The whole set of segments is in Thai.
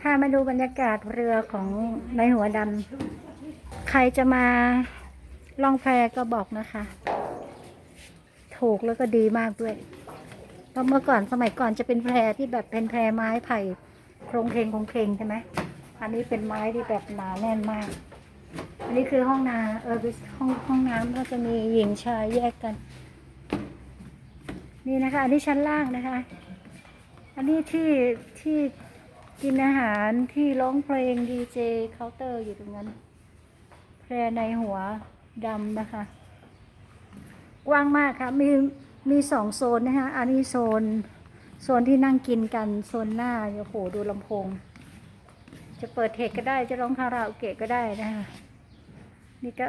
พามาดูบรรยากาศเรือของในหัวดำใครจะมาล่องแพก็บอกนะคะ ถูกแล้วก็ดีมากด้วยเพราะเมื่อก่อนสมัยก่อนจะเป็นแพที่แบบเป็นแพไม้ไผ่โครงเคงโครงเคงใช่ไหมอันนี้เป็นไม้ที่แบบหนาแน่นมาก อันนี้คือห้องนาเออห้องห้องน้ำก็จะมีหญิงชายแยกกัน นี่นะคะ อันนี้ชั้นล่างนะคะ อันนี้ที่ที่กินอาหารที่ร้องเพลงดีเจเคาน์เตอร์อยู่ตรงนั้น แพรในหัวดำนะคะ กว้างมากค่ะ มีมีสองโซนนะคะอันนี้โซน โซนที่นั่งกินกัน โซนหน้าโอ้โหดูลำโพง จะเปิดเทคก็ได้จะร้องคาราโอเกะก็ได้นะคะนี่ก็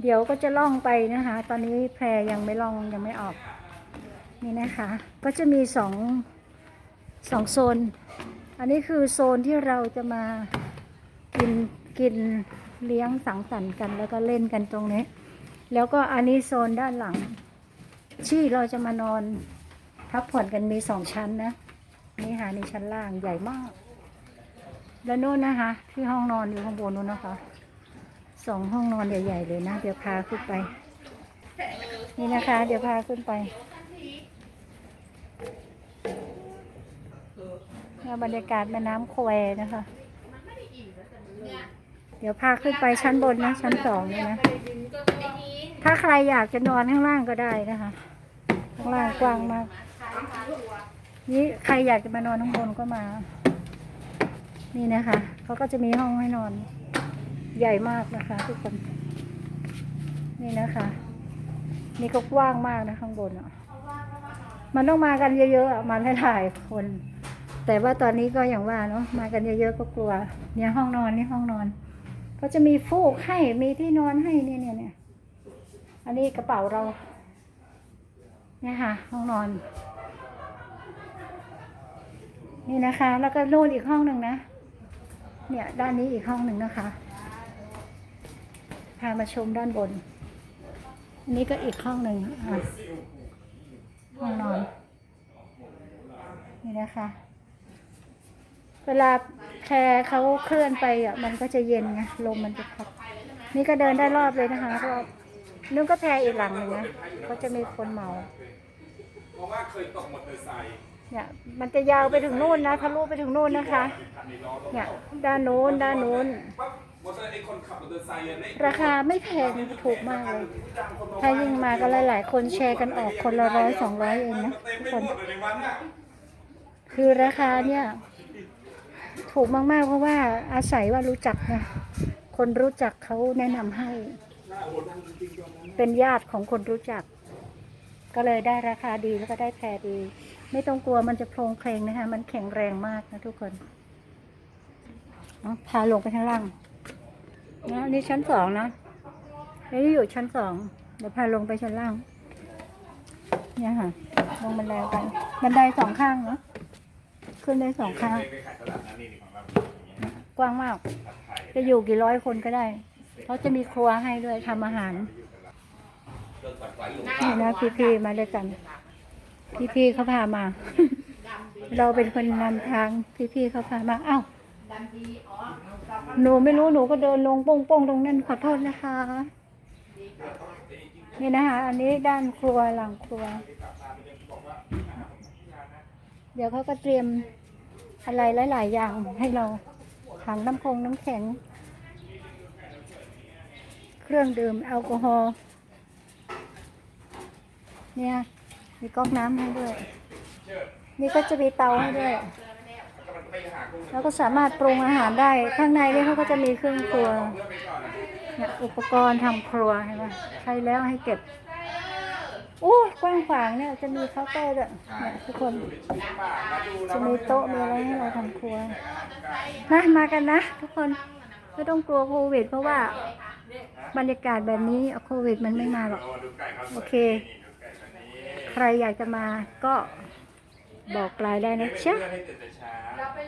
เดี๋ยวก็จะล่องไปนะคะ ตอนนี้แพรยังไม่ล่องยังไม่ออก นี่นะคะ ก็จะมีสองสองโซน อันนี้คือโซนที่เราจะมากินกินเลี้ยงสังสรรค์กันแล้วก็เล่นกันตรงนี้ แล้วก็อันนี้โซนด้านหลัง ที่เราจะมานอนพักผ่อนกันมีสองชั้นนะ นี่ค่ะนี่ชั้นล่างใหญ่มาก แล้วโน่นนะคะ ที่ห้องนอนอยู่ข้างบนนู้นนะคะสองห้องนอนใหญ่ๆเลยนะ เดี๋ยวพาขึ้นไป นี่นะคะ เดี๋ยวพาขึ้นไป บรรยากาศแม่น้ำแควนะคะ เดี๋ยวพาขึ้นไปชั้นบนนะ ชั้นสองนี่นะ ถ้าใครอยากจะนอนข้างล่างก็ได้นะคะ ข้างล่างกว้างมาก นี่ใครอยากจะมานอนข้างบนก็มา นี่นะคะเขาก็จะมีห้องให้นอน ใหญ่มากนะคะทุกคน นี่นะคะ นี่ก็กว้างมากนะข้างบนอะมันต้องมากันเยอะๆ มาหลายๆคน แต่ว่าตอนนี้ก็อย่างว่าเนาะมากันเยอะๆก็กลัว เนี่ยห้องนอนนี่ห้องนอนก็จะมีฟูกให้มีที่นอนให้เนี่ยเนี่ยเนี่ยอันนี้กระเป๋าเรา เนี่ยค่ะ ห้องนอน นี่นะคะ แล้วก็โน่นอีกห้องหนึ่งนะ เนี่ย ด้านนี้อีกห้องหนึ่งนะคะ พามาชมด้านบน อันนี้ก็อีกห้องหนึ่งห้องนอน นี่นะคะ เวลาแพรเขาเคลื่อนไปอะมันก็จะเย็นไงลมมันจะพัดนี่ก็เดินได้รอบเลยนะคะรอบนู่นก็แพรอีกหลังหนึ่งนะเขาจะมีคนเหมาเพราะว่าเคยตกมอเตอร์ไซค์เนี่ยมันจะยาวไปถึงนู่นนะทะลุไปถึงนู่นนะคะเนี่ยด้านโน้นด้านโน้นปั๊บมอเตอร์ไอ้คนราคาไม่แพงถูกมากเลยถ้ายิ่งมาก็หลาย ๆ คนแชร์กันออกคนละร้อยสองร้อยเองนะทุกคนคือราคาเนี่ย ถูกมากๆ เพราะว่าอาศัยว่ารู้จักนะคนรู้จักเขาแนะนำให้น่าโหดดังจริงๆตอนนั้นเป็นญาติของคนรู้จัก ก็เลยได้ราคาดีแล้วก็ได้แพรดี ไม่ต้องกลัวมันจะโครงเคลงนะคะ มันแข็งแรงมากนะทุกคนพาลงไปข้างล่างนะนี่ชั้นสองนะนี่อยู่ชั้นสองเดี๋ยวพาลงไปชั้นล่าง เนี่ยค่ะ ลงบันไดไปบันไดสองข้างเนาะ ขึ้นได้สองข้างไปขายตลาดนัดนี่ของเรากว้างมากจะอยู่กี่ร้อยคนก็ได้เขาจะมีครัวให้ด้วยทำอาหาร นี่นะพี่ๆมาด้วยกัน พี่ๆเขาพามา เราเป็นคนนำทางพี่ๆเขาพามาเอ้าหนูไม่รู้หนูก็เดินลงโป้งๆตรงนั้นขอโทษนะคะ นี่นะคะ อันนี้ด้านครัวหลังครัว เดี๋ยวเขาก็เตรียมอะไรหลาย ๆ อย่างให้เราถังน้ำคงน้ำแข็ง เครื่องดื่มแอลกอฮอล์เนี่ยมีก๊อกน้ำให้ด้วย นี่ก็จะมีเตาให้ด้วย แล้วก็สามารถปรุงอาหารได้ ข้างในนี่เขาก็จะมีเครื่องครัวอุปกรณ์ทำครัวเห็นไหมใช้แล้วให้เก็บ อ้กว้างขวางเนี่ยจะมีเคาน์เตอร์ด้วยเนี่ยทุกคน จะมีโต๊ะมีอะไรให้เราทำครัวนะมากันนะ ทุกคนไม่ต้องกลัวโควิด เพราะว่าบรรยากาศแบบนี้โควิดมันไม่มาหรอกโอเค ใครอยากจะมาก็บอกไลน์ได้นะเชีย